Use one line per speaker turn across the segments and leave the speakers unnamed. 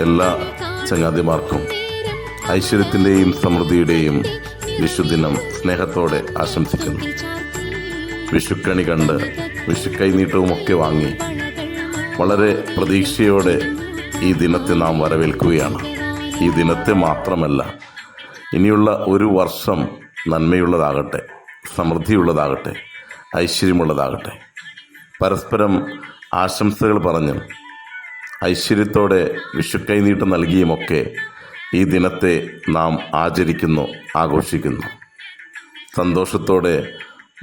എല്ലാ ചങ്ങാതിമാർക്കും ഐശ്വര്യത്തിന്റെയും സമൃദ്ധിയുടെയും വിഷുദിനം സ്നേഹത്തോടെ ആശംസിക്കുന്നു. വിഷുക്കണി കണ്ട് വിഷുക്കൈനീട്ടവും ഒക്കെ വാങ്ങി വളരെ പ്രതീക്ഷയോടെ ഈ ദിനത്തെ നാം വരവേൽക്കുകയാണ്. ഈ ദിനത്തെ മാത്രമല്ല ഇനിയുള്ള ഒരു വർഷം നന്മയുള്ളതാകട്ടെ സമൃദ്ധിയുള്ളതാകട്ടെ ഐശ്വര്യമുള്ളതാകട്ടെ. പരസ്പരം ആശംസകൾ പറഞ്ഞും ഐശ്വര്യത്തോടെ വിഷുക്കൈനീട്ടം നൽകിയുമൊക്കെ ഈ ദിനത്തെ നാം ആചരിക്കുന്നു ആഘോഷിക്കുന്നു. സന്തോഷത്തോടെ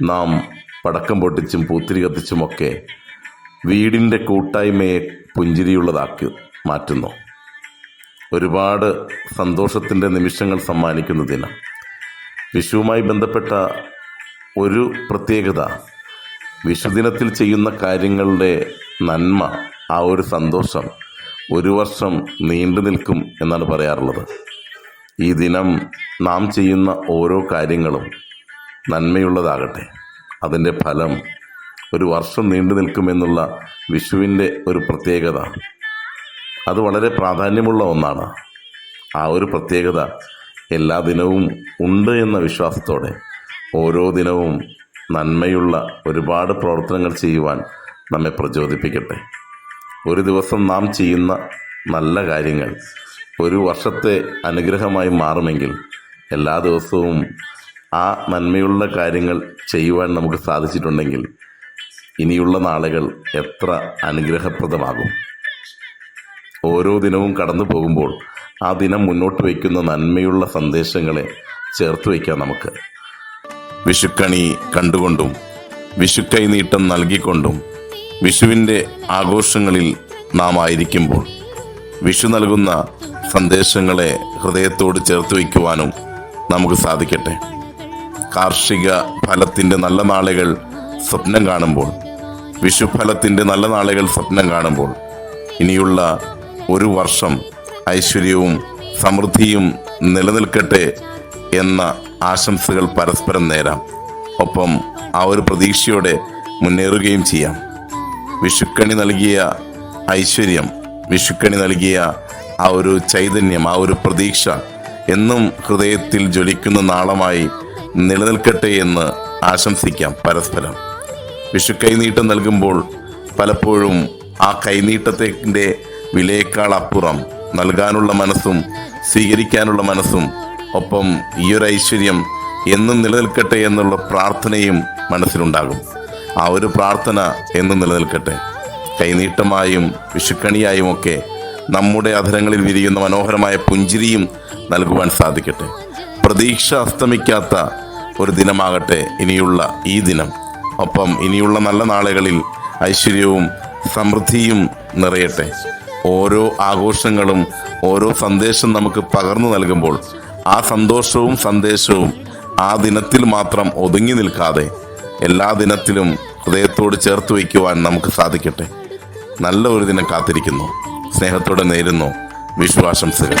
നാം പടക്കം പൊട്ടിച്ചും പൂത്തിരി കത്തിച്ചുമൊക്കെ വീടിന്റെ കൂട്ടായ്മയെ പുഞ്ചിരിയുള്ളതാക്കി മാറ്റുന്നു. ഒരുപാട് സന്തോഷത്തിന്റെ നിമിഷങ്ങൾ സമ്മാനിക്കുന്ന ദിനം. വിഷുവുമായി ബന്ധപ്പെട്ട ഒരു പ്രത്യേകത വിഷുദിനത്തിൽ ചെയ്യുന്ന കാര്യങ്ങളുടെ നന്മ ആ ഒരു സന്തോഷം ഒരു വർഷം നീണ്ടു നിൽക്കും എന്നാണ് പറയാറുള്ളത്. ഈ ദിനം നാം ചെയ്യുന്ന ഓരോ കാര്യങ്ങളും നന്മയുള്ളതാകട്ടെ. അതിന്റെ ഫലം ഒരു വർഷം നീണ്ടു നിൽക്കുമെന്നുള്ള വിഷുവിന്റെ ഒരു പ്രത്യേകത. അത് വളരെ പ്രാധാന്യമുള്ള ഒന്നാണ്. ആ ഒരു പ്രത്യേകത എല്ലാ ദിനവും ഉണ്ട് എന്ന വിശ്വാസത്തോടെ ഓരോ ദിനവും നന്മയുള്ള ഒരുപാട് പ്രവർത്തനങ്ങൾ ചെയ്യുവാൻ നമ്മെ പ്രചോദിപ്പിക്കട്ടെ. ഒരു ദിവസം നാം ചെയ്യുന്ന നല്ല കാര്യങ്ങൾ. ഒരു വർഷത്തെ അനുഗ്രഹമായി മാറുമെങ്കിൽ എല്ലാ ദിവസവും ആ നന്മയുള്ള കാര്യങ്ങൾ ചെയ്യുവാൻ നമുക്ക് സാധിച്ചിട്ടുണ്ടെങ്കിൽ ഇനിയുള്ള നാളുകൾ എത്ര അനുഗ്രഹപ്രദമാകും. ഓരോ ദിനവും കടന്നു പോകുമ്പോൾ ആ ദിനം മുന്നോട്ട് വയ്ക്കുന്ന നന്മയുള്ള സന്ദേശങ്ങളെ ചേർത്ത് വയ്ക്കാം നമുക്ക്. വിഷുക്കണി കണ്ടുകൊണ്ടും വിഷുക്കൈ നീട്ടം നൽകിക്കൊണ്ടും വിഷുവിന്റെ ആഘോഷങ്ങളിൽ നാം ആയിരിക്കുമ്പോൾ വിഷു നൽകുന്ന സന്ദേശങ്ങളെ ഹൃദയത്തോട് ചേർത്ത് വയ്ക്കുവാനും നമുക്ക് സാധിക്കട്ടെ. കാർഷിക ഫലത്തിന്റെ നല്ല നാളുകൾ സ്വപ്നം കാണുമ്പോൾ വിഷുഫലത്തിന്റെ നല്ല നാളുകൾ സ്വപ്നം കാണുമ്പോൾ ഇനിയുള്ള ഒരു വർഷം ഐശ്വര്യവും സമൃദ്ധിയും നിലനിൽക്കട്ടെ എന്ന ആശംസകൾ പരസ്പരം നേരാം. ഒപ്പം ആ ഒരു പ്രതീക്ഷയോടെ മുന്നേറുകയും ചെയ്യാം. വിഷുക്കണി നൽകിയ ഐശ്വര്യം വിഷുക്കണി നൽകിയ ആ ഒരു ചൈതന്യം ആ ഒരു പ്രതീക്ഷ എന്നും ഹൃദയത്തിൽ ജ്വലിക്കുന്ന നാളമായി നിലനിൽക്കട്ടെ എന്ന് ആശംസിക്കാം പരസ്പരം. വിഷു കൈനീട്ടം നൽകുമ്പോൾ പലപ്പോഴും ആ കൈനീട്ടത്തിന്റെ വിലയേക്കാൾ അപ്പുറം നൽകാനുള്ള മനസ്സും സ്വീകരിക്കാനുള്ള മനസ്സും ഒപ്പം ഈ ഒരു ഐശ്വര്യം എന്നും നിലനിൽക്കട്ടെ എന്നുള്ള പ്രാർത്ഥനയും മനസ്സിലുണ്ടാകും. ആ ഒരു പ്രാർത്ഥന എന്നും നിലനിൽക്കട്ടെ. കൈനീട്ടമായും വിഷുക്കണിയായും ഒക്കെ നമ്മുടെ അധരങ്ങളിൽ വിരിയുന്ന മനോഹരമായ പുഞ്ചിരിയും നൽകുവാൻ സാധിക്കട്ടെ. പ്രതീക്ഷ അസ്തമിക്കാത്ത ഒരു ദിനമാകട്ടെ ഇനിയുള്ള ഈ ദിനം. ഒപ്പം ഇനിയുള്ള നല്ല നാളുകളിൽ ഐശ്വര്യവും സമൃദ്ധിയും നിറയട്ടെ. ഓരോ ആഘോഷങ്ങളും ഓരോ സന്ദേശം നമുക്ക് പകർന്നു നൽകുമ്പോൾ ആ സന്തോഷവും സന്ദേശവും ആ ദിനത്തിൽ മാത്രം ഒതുങ്ങി നിൽക്കാതെ എല്ലാ ദിനത്തിലും ഹൃദയത്തോട് ചേർത്ത് വയ്ക്കുവാൻ നമുക്ക് സാധിക്കട്ടെ. നല്ല ഒരു ദിനം കാത്തിരിക്കുന്നു. സ്നേഹത്തോടെ നേരുന്നു. വിശ്വാസം ആശംസകൾ.